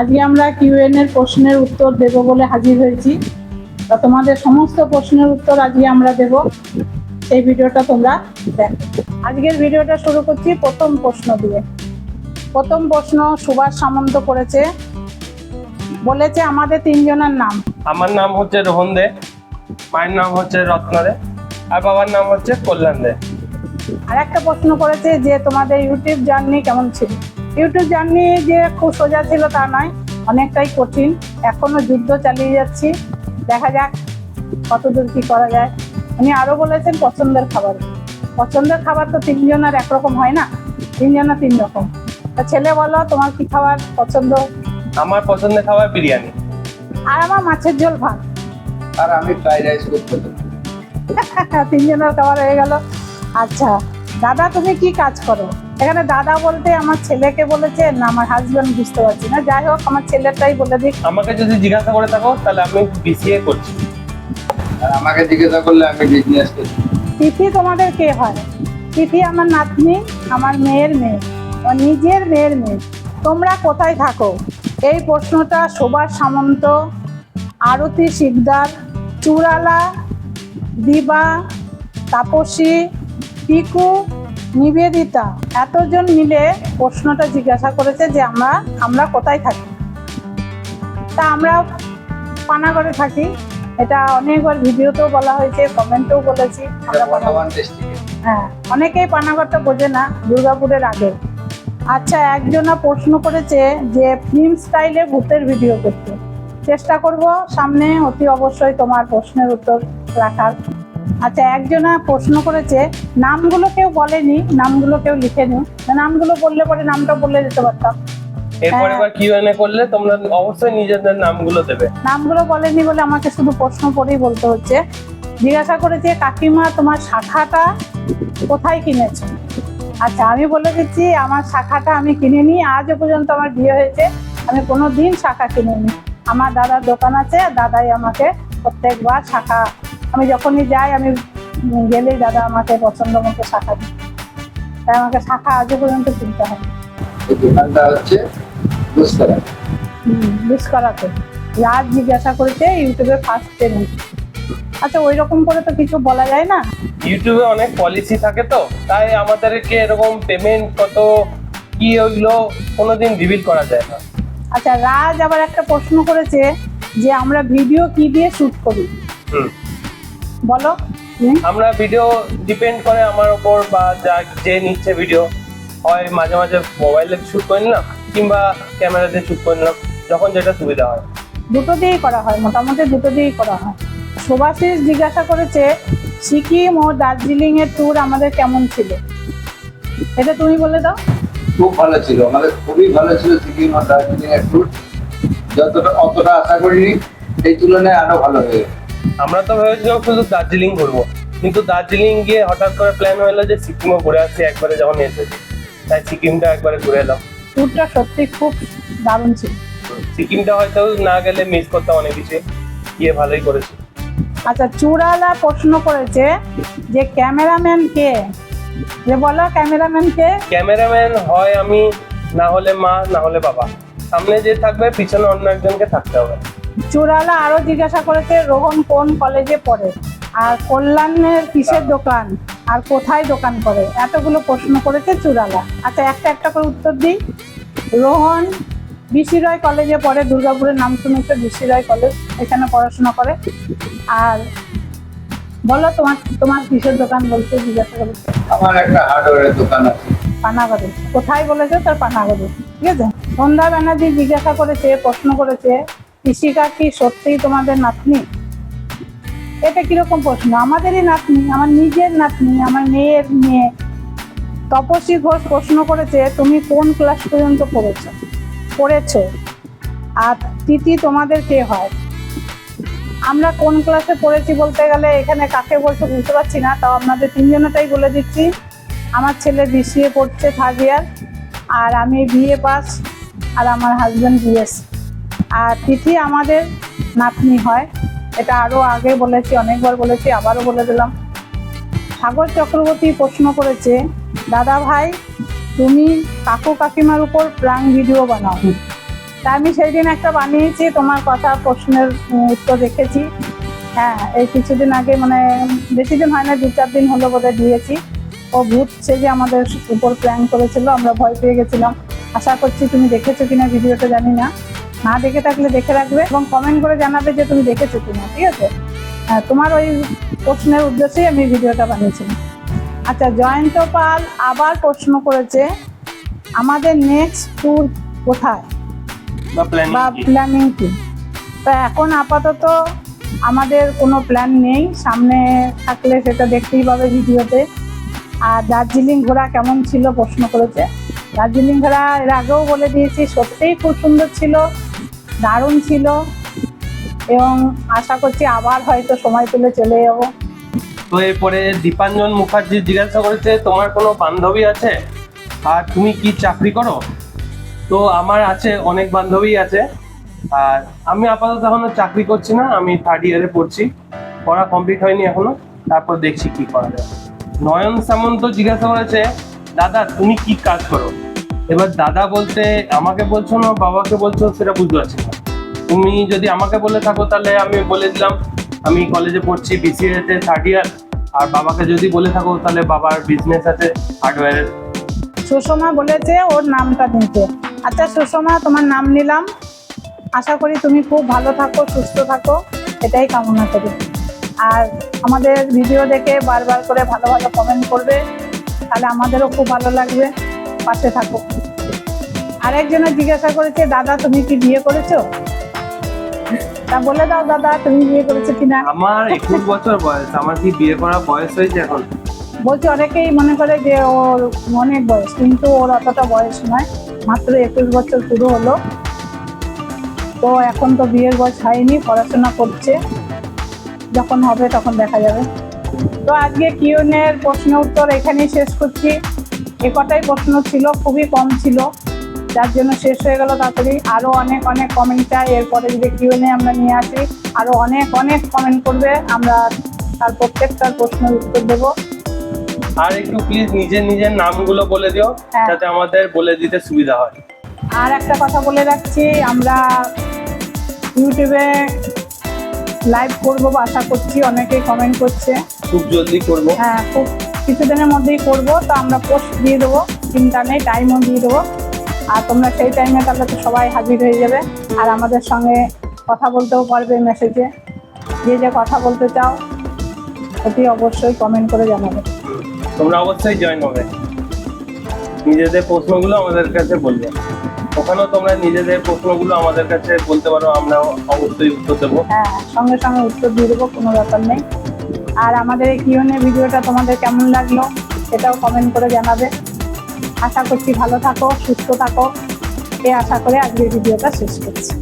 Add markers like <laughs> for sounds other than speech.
আজকে আমরা কিউএন এর প্রশ্নের উত্তর দেব বলে হাজির হয়েছি। তো তোমাদের সমস্ত প্রশ্নের উত্তর আজকে আমরা দেব। সেই ভিডিওটা তোমরা দেখো। আজকের ভিডিওটা শুরু করছি প্রথম প্রশ্ন দিয়ে। প্রথম প্রশ্ন সুভাষ সামন্ত করেছে। বলেছে আমাদের তিনজনের নাম? আমার নাম হচ্ছে রোহন দে মায়ের নাম হচ্ছে রত্ন দে আর বাবার নাম হচ্ছে কল্যাণ দে। আর একটা প্রশ্ন করেছে যে তোমাদের ইউটিউব জার্নি কেমন ছিল? ইউটিউব জার্নি যে খুব সোজা ছিল তা নয় অনেকটাই কঠিন। এখনও যুদ্ধ চালিয়ে যাচ্ছি। দেখা যাক কতদূর কি করা যায়। উনি আরও বলেছেন পছন্দের খাবার। পছন্দের খাবার তো তিনজনের একরকম হয় না? তিনজনের তিন রকম? তা ছেলে বলো তোমার কি খাবার পছন্দ? আমার পছন্দের খাবার বিরিয়ানি। আর আমার মাছের ঝোল ভাত। আর আমি ফ্রাইড রাইস করতে। <laughs> তিনজনের খাবার হয়ে গেল। আচ্ছা দাদা তুমি কি কাজ করো? এখানে দাদা বলতে আমার ছেলেকে বলেছে না আমার হাজবেন্ড বুঝতে পারছি না। যাই হোক আমার ছেলেটাই বলে দিক আমাকে যদি জিজ্ঞাসা করে থাকো তাহলে আমি বিসিএ করছি। আর আমাকে জিজ্ঞাসা করলে আমি বিজনেস করি তিথি তোমাদের কে হয়? তিথি আমার নাতনি আমার মেয়ের মেয়ে ও নিজের মেয়ের মেয়ে। তোমরা কোথায় থাকো? এই প্রশ্নটা সুভাষ সামন্ত আরতি শিকদার চুরালা দিবা তাপসী পিকু নিবেদিতা এতজন মিলে প্রশ্নটা জিজ্ঞাসা করেছে যে আমরা আমরা কোথায় থাকি। তা আমরা পানাগড়ে থাকি। এটা অনেকবার ভিডিওতেও বলা হয়েছে কমেন্টেও বলেছি। হ্যাঁ অনেকেই পানাগড়টা বোঝে না দুর্গাপুরের আগে। আচ্ছা একজনা প্রশ্ন করেছে যে ফিল্ম স্টাইলে ভূতের ভিডিও করতে। চেষ্টা করব সামনে অতি অবশ্যই তোমার প্রশ্নের উত্তর রাখার। আচ্ছা একজনা প্রশ্ন করেছে নামগুলো কেউ বলেনি নামগুলো কেউ লিখেনি। নামগুলো বললে পরে নামটা বলে দিতে পারতাম। এরপর হ্যাঁ। এবার কিউএনএ করলে? তোমরা অবশ্যই নিজেদের নামগুলো দেবে। নামগুলো বলেনি বলে আমাকে শুধু প্রশ্ন করেই বলতে হচ্ছে। জিজ্ঞাসা করেছে কাকিমা তোমার শাখাটা কোথায় কিনেছো? আচ্ছা আমি বলে দিচ্ছি আমার শাখাটা আমি কিনিনি আজও পর্যন্ত আমার বিয়ে হয়েছে। আমি কোনো দিন শাখা কিনিনি। আমার দাদার দোকান আছে দাদাই আমাকে প্রত্যেকবার শাখা আমি যখনই যাই আমি গেলেই দাদা আমাকে পছন্দ মতো শাখা দিই তাই আমাকে শাখা আজও পর্যন্ত কিনতে হয় এই দোকানটা হচ্ছে দুস্তরা মিস করাতে রাত জিজ্ঞাসা করেছে ইউটিউবে ফার্স্ট পেমেন্ট আচ্ছা ওই রকম করে তো কিছু বলা যায় না? ইউটিউবে অনেক পলিসি থাকে তো তাই আমাদেরকে এরকম পেমেন্ট কত কি ওইগুলো কোনোদিন রিভিল করা যায় না। আচ্ছা রাজ আবার একটা প্রশ্ন করেছে যে আমরা ভিডিও কি দিয়ে শুট করি? হুম। বলো। আমরা ভিডিও ডিপেন্ড করে আমার ওপর বা যা যে নিচ্ছে ভিডিও হয় মাঝে মাঝে মোবাইলে শুট করে নিলাম কিংবা ক্যামেরাতে শুট করে নিলাম যখন যেটা সুবিধা হয়। দুটো দিয়েই করা হয় মোটামুটি দুটো দিয়েই করা হয়। সুভাষিস জিজ্ঞাসা করেছে সিকিম ও দার্জিলিং এর ট্যুর আমাদের কেমন ছিল? এটা তুমি বলে দাও। খুব ভালো ছিল আমাদের খুবই ভালো ছিল সিকিম আর দার্জিলিং এর ট্যুর যতটা অতটা আশা করিনি এই তুলনায় আরও ভালো হয়ে গেছে। আমরা তো ভেবেছিলাম শুধু দার্জিলিং ঘুরবো। কিন্তু দার্জিলিং গিয়ে হঠাৎ করে প্ল্যান হলো যে সিকিমও ঘুরে আসছি একবারে যখন এসেছি। তাই সিকিমটা একবারে ঘুরে এলাম। ট্যুরটা সত্যি খুব দারুণ ছিল। সিকিমটা হয়তো না গেলে মিস করতাম অনেক কিছু গিয়ে ভালোই করেছি। আচ্ছা চূড়ালা প্রশ্ন করেছে যে ক্যামেরাম্যান কে? যে বলো ক্যামেরাম্যান কে? ক্যামেরাম্যান হয় আমি না হলে মা না হলে বাবা। সামনে যে থাকবে পিছনে অন্য একজনকে থাকতে হবে। চূড়ালা আরও জিজ্ঞাসা করেছে রোহন কোন কলেজে পড়ে? আর কল্যাণের কিসের দোকান? আর কোথায় দোকান করে? এতগুলো প্রশ্ন করেছে চূড়ালা আচ্ছা একটা একটা করে উত্তর দিই। রোহন বিসি রয় কলেজে পড়ে দুর্গাপুরের নাম শুনেছে বিসি রয় কলেজ এখানে পড়াশোনা করে। আর বলো তোমার তোমার কিসের দোকান বলতে জিজ্ঞাসা করেছে। আমার একটা হার্ডওয়্যারের দোকান আছে। পানাগড়ে। কোথায় বলেছে? তার পানাগড়ে। ঠিক আছে? সন্ধ্যা ব্যানার্জি জিজ্ঞাসা করেছে প্রশ্ন করেছে কৃষিকা কি সত্যিই তোমাদের নাতনি? এটা কীরকম প্রশ্ন? আমাদেরই নাতনি, আমার নিজের নাতনি, আমার মেয়ের মেয়ে। তপসী ঘোষ প্রশ্ন করেছে, তুমি কোন ক্লাস পর্যন্ত পড়েছ? পড়েছো। আর তিথি তোমাদের কে হয়? আমরা কোন ক্লাসে পড়েছি বলতে গেলে এখানে কাকে বলছো বুঝতে পারছি না, তাও আপনাদের তিনজনেরটাই বলে দিচ্ছি। আমার ছেলে বিসিএ পড়ছে থার্ড ইয়ার আর আমি বিএ পাস আর আমার হাজব্যান্ড বিএস আর তিথি আমাদের নাতনি হয়। এটা আরও আগে বলেছি, অনেকবার বলেছি, আবারও বলে দিলাম। সাগর চক্রবর্তী প্রশ্ন করেছে, দাদা ভাই, তুমি কাকু কাকিমার উপর প্রাং ভিডিও বানাও। তা আমি সেই দিন একটা বানিয়েছি, তোমার কথা প্রশ্নের উত্তর রেখেছি। হ্যাঁ এই কিছুদিন আগে মানে বেশি দিন হয় না, দু চার দিন হলো বোধহয় দিয়েছি। ও ভূত, সে যে আমাদের উপর প্ল্যান করেছিল, আমরা ভয় পেয়ে গেছিলাম। আশা করছি তুমি দেখেছ কিনা, ভিডিওটা জানি না। না দেখে থাকলে দেখে রাখবে এবং কমেন্ট করে জানাবে যে তুমি দেখেছ কিনা ঠিক আছে? হ্যাঁ তোমার ওই প্রশ্নের উদ্দেশ্যেই আমি ভিডিওটা বানিয়েছিলাম। আচ্ছা জয়ন্ত পাল আবার প্রশ্ন করেছে আমাদের নেক্সট ট্যুর কোথায়? বা প্ল্যানিং বা প্ল্যানিং কি? তো এখন আপাতত আমাদের কোনো প্ল্যান নেই। সামনে থাকলে সেটা দেখতেই পাবে ভিডিওতে। আর দার্জিলিং ঘোরা কেমন ছিল? প্রশ্ন করেছে। দার্জিলিং ঘোরা এর আগেও বলে দিয়েছি সত্যিই খুব সুন্দর ছিল। দারুণ ছিল এবং আশা করছি আবার হয়তো সময় পেলে চলে যাব। তো এরপরে দীপাঞ্জন মুখার্জি জিজ্ঞাসা করেছে, তোমার কোনো বান্ধবী আছে? আর তুমি কি চাকরি করো? তো আমার আছে, অনেক বান্ধবী আছে। আর আমি আপাতত এখনও চাকরি করছি না, আমি থার্ড ইয়ারে পড়ছি। পড়া কমপ্লিট হয়নি এখনও, তারপর দেখছি কি করা যায়। নয়ন সামন্ত জিজ্ঞাসা করেছে, দাদা, তুমি কি কাজ করো? এবার দাদা বলতে আমাকে বলছো না, বাবাকে বলছো, সেটা বুঝতে পারছি না। তুমি যদি আমাকে বলে থাকো, তাহলে আমি বলে দিলাম, আমি কলেজে পড়ছি বিসিএ তে থার্ড ইয়ার আর বাবাকে যদি বলে থাকো, তাহলে বাবার বিজনেস আছে হার্ডওয়্যারের সুষমা বলেছে ওর নামটা নিতে আচ্ছা সুষমা, তোমার নাম নিলাম। আশা করি তুমি খুব ভালো থাকো, সুস্থ থাকো। এটাই কামনা করি। আর আমাদের ভিডিও দেখে বারবার করে ভালো ভালো কমেন্ট করবে। তাহলে আমাদেরও খুব ভালো লাগবে। পাশে থাকো। আরেকজনে জিজ্ঞাসা করেছে দাদা তুমি কি বিয়ে করেছ? তা বলে দাও দাদা তুমি বিয়ে করেছ কিনা? আমার একুশ বছর বয়স আমার কি বিয়ে করার বয়স হয়েছে এখন? বলছে অনেকেই মনে করে যে ওর অনেক বয়স কিন্তু ওর অতটা বয়স নয় মাত্র একুশ বছর পুরো হলো। তো এখন তো বিয়ের বয়স হয়নি পড়াশোনা করছে। যখন হবে তখন দেখা যাবে। তো আজকে কিউনের প্রশ্ন উত্তর এখানেই শেষ করছি। এ কটাই প্রশ্ন ছিল খুবই কম ছিল। যার জন্য শেষ হয়ে গেল তাড়াতাড়ি। আরও অনেক অনেক কমেন্ট চাই। এরপরে যদি কিউনে আমরা নিয়ে আসি আরও অনেক অনেক কমেন্ট করবে। আমরা তার প্রত্যেকটার প্রশ্নের উত্তর দেবো। আর একটু প্লিজ নিজের নিজের নামগুলো বলে দিও হ্যাঁ। যাতে আমাদের বলে দিতে সুবিধা হয়। আর একটা কথা বলে রাখছি আমরা ইউটিউবে লাইভ করব বা আশা করছি অনেকেই কমেন্ট করছে। খুব জলদি করব। হ্যাঁ খুব কিছুদিনের মধ্যেই করব। তো আমরা পোস্ট দিয়ে দেবো চিন্তা নেই টাইমও দিয়ে দেবো। আর তোমরা সেই টাইমে তাহলে তো সবাই হাজির হয়ে যাবে। আর আমাদের সঙ্গে কথা বলতেও পারবে মেসেজে যে যে কথা বলতে চাও অতি অবশ্যই কমেন্ট করে জানাবে। তোমরা অবশ্যই জয়েন হবে। নিজেদের প্রশ্নগুলো আমাদের কাছে বলবে। ওখানেও তোমরা নিজেদের প্রশ্নগুলো আমাদের কাছে বলতে পারো আমরা অবশ্যই উত্তর দেবো। হ্যাঁ সঙ্গে সঙ্গে উত্তর দিয়ে দেবো কোনো ব্যাপার নেই। আর আমাদের এই কিউনে ভিডিওটা তোমাদের কেমন লাগল সেটাও কমেন্ট করে জানাবে। আশা করছি ভালো থাকো সুস্থ থাকো। এ আশা করে আজকের ভিডিওটা শেষ করছি।